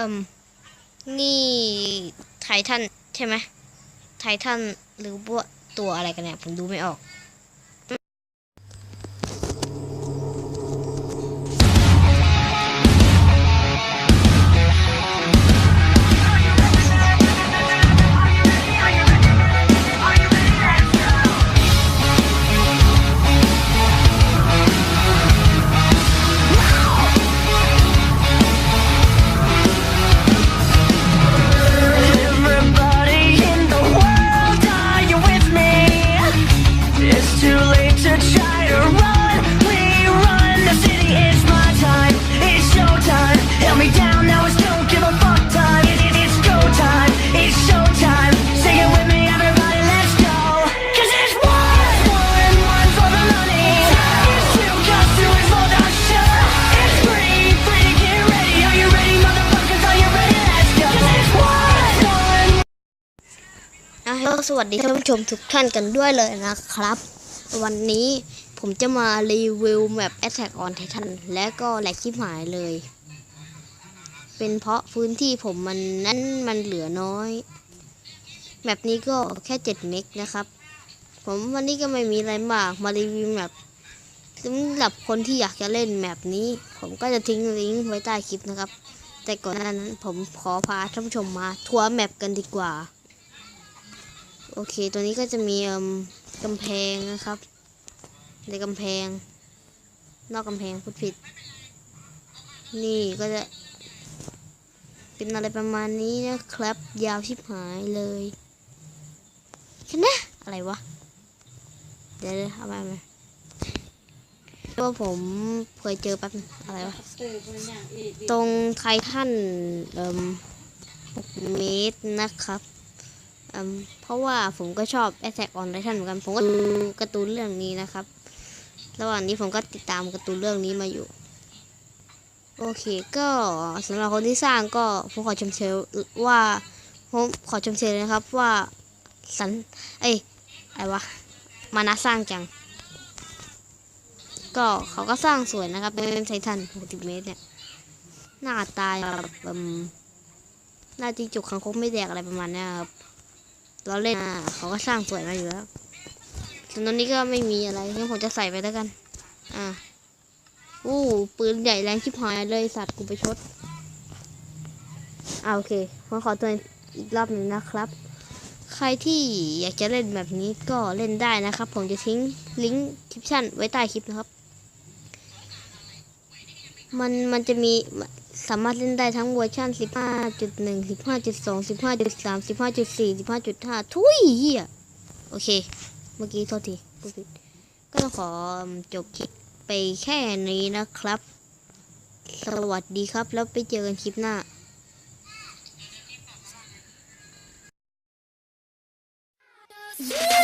อืมนี่ไททันใช่ไหมไททันหรือว่าตัวอะไรกันเนี่ย ผมดูไม่ออก สวัสดีท่านผู้ชมทุกท่านกันด้วยเลยนะครับ วันนี้ผมจะมารีวิวแมป Attack on Titan และก็แหลกชิบหายเลย เป็นเพราะพื้นที่ผมมันนั้นมันเหลือน้อย แมปนี้ก็แค่7เมกนะครับ ผมวันนี้ก็ไม่มีอะไรมากมารีวิวแมปสำหรับคนที่อยากจะเล่นแมปนี้ ผมก็จะทิ้งลิงก์ไว้ใต้คลิปนะครับ แต่ก่อนหน้านั้นผมขอพาท่านผู้ชมมาทัวร์แมปกันดีกว่า โอเค ตัวนี้ก็จะมีเอ่มกำแพงนะครับ ในกำแพง นอกกำแพงพูดผิด นี่ก็จะ เป็นอะไรประมาณนี้นะครับ ยาวชิบหายเลยแค่นะอะไรวะ เดี๋ยวเอาไปมาตัวผมเคยเจอแป๊บอะไรวะ ตรงไททันเอ่ม6เมตรนะครับ เพราะว่าผมก็ชอบ Attack on Titan เหมือนกัน ผมก็ดูการ์ตูนเรื่องนี้นะครับ ระหว่างนี้ผมก็ติดตามการ์ตูนเรื่องนี้มาอยู่ โอเค ก็สำหรับคนที่สร้างก็ผมขอชมเชยว่าผมขอชมเชยนะครับว่าสันเอ้ยอะไรวะมานะสร้างจัง ก็เขาก็สร้างสวยนะครับ เป็นไททัน60 เมตรเนี่ย หน้าตาแบบหน้าจิ้งจุกคังคกไม่แดกอะไรประมาณนี้ครับ เราเล่นอะเขาก็สร้างสวยมาอยู่แล้วส่วนตรงนี้ก็ไม่มีอะไรงั้นผมจะใส่ไปแล้วกัน อะอู้ปืนใหญ่แรงชิบหายเลยสัตว์กูไปชดอ่าโอเคผมขอตัวอีกรอบหนึ่งนะครับ ใครที่อยากจะเล่นแบบนี้ก็เล่นได้นะครับ ผมจะทิ้งลิงก์คลิปชั่นไว้ใต้คลิปนะครับ มันมันจะมี สามารถเล่นได้ทั้งเวอร์ชัน15.1 15.2 15.3 15.4 15.5 ทุยเฮียโอเค เมื่อกี้โทษทีก็ผิดก็ขอจบคลิปไปแค่นี้นะครับ สวัสดีครับ แล้วไปเจอกันคลิปหน้าเ